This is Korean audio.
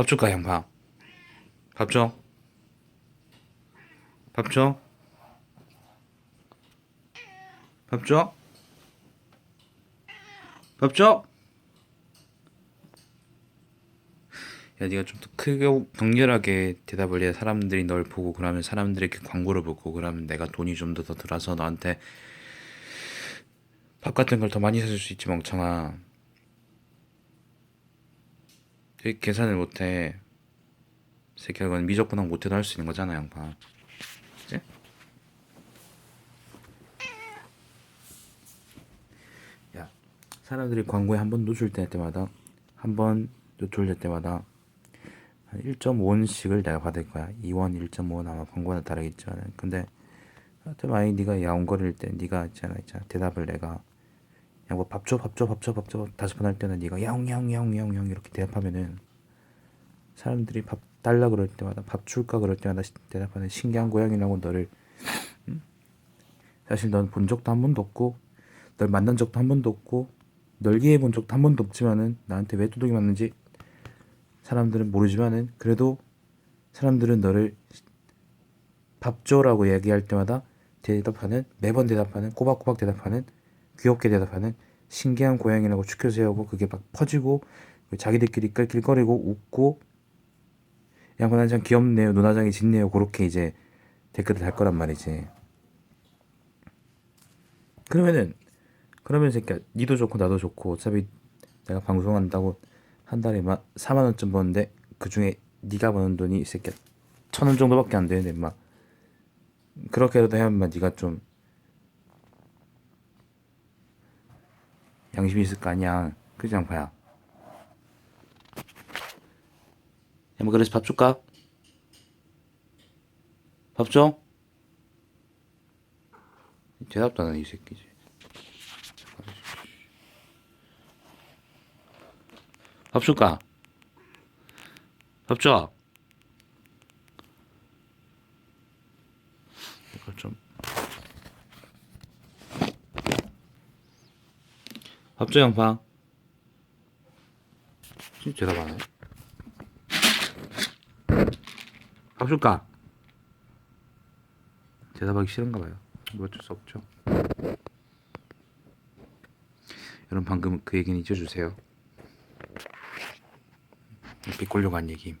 밥 줄까 양파? 밥 줘? 밥 줘? 밥 줘? 밥 줘? 야, 네가 좀 더 크게 격렬하게 대답을 해야 사람들이 널 보고 그러면 사람들에게 광고를 보고 그러면 내가 돈이 좀 더 더 들어서 너한테 밥 같은 걸 더 많이 사줄 수 있지 멍청아. 그 계산을 못해. 새끼야 미적분학 못해도 할 수 있는 거잖아 양파. 그치? 야 사람들이 광고에 한 번 노출 될 때마다 한 번 노출될 때마다 한 1.5원씩을 내가 받을 거야. 2원, 1.5원 아마 광고는 다르겠지만 근데 하여튼 만약에 네가 야옹거릴 때 네가 있잖아 있잖아 대답을 내가 야뭐 밥 줘 밥 줘 밥 줘 밥 줘 다섯 번 할 때는 네가 야옹 야옹 야옹 야옹 야옹 이렇게 대답하면은 사람들이 밥 달라 그럴 때마다 밥 줄까 그럴 때마다 시- 대답하는 신기한 고양이라고 너를 음? 사실 넌 본 적도 한 번도 없고 널 만난 적도 한 번도 없고 널 이해해 본 적도 한 번도 없지만은 나한테 왜 두둑이 맞는지 사람들은 모르지만은 그래도 사람들은 너를 밥 줘라고 얘기할 때마다 대답하는 매번 대답하는 꼬박꼬박 대답하는 귀엽게 대답하는 신기한 고양이라고 추켜 세우고 그게 막 퍼지고 자기들끼리 끌끌거리고 웃고 양반 한 장 귀엽네요. 누나장이 짖네요. 그렇게 이제 댓글을 달 거란 말이지. 그러면은 그러면 새끼야 니도 좋고 나도 좋고 어차피 내가 방송한다고 한 달에 막 4만 원쯤 버는데 그 중에 네가 버는 돈이 이 새끼야 천 원 정도밖에 안 되는데 막 그렇게라도 해야만 네가 좀 양심이 있을 거 아니야 그지 양파야 야 뭐 그래서 밥 줄까? 밥 줘? 대답도 안 하네 이 새끼지 밥 줄까? 밥 줘? 이걸 좀 밥줘 양파. 진짜 대답 안 해? 밥 줄까? 대답하기 싫은가 봐요. 뭐 어쩔 수 없죠. 여러분 방금 그 얘기는 잊어주세요. 비꼴려고 한 얘기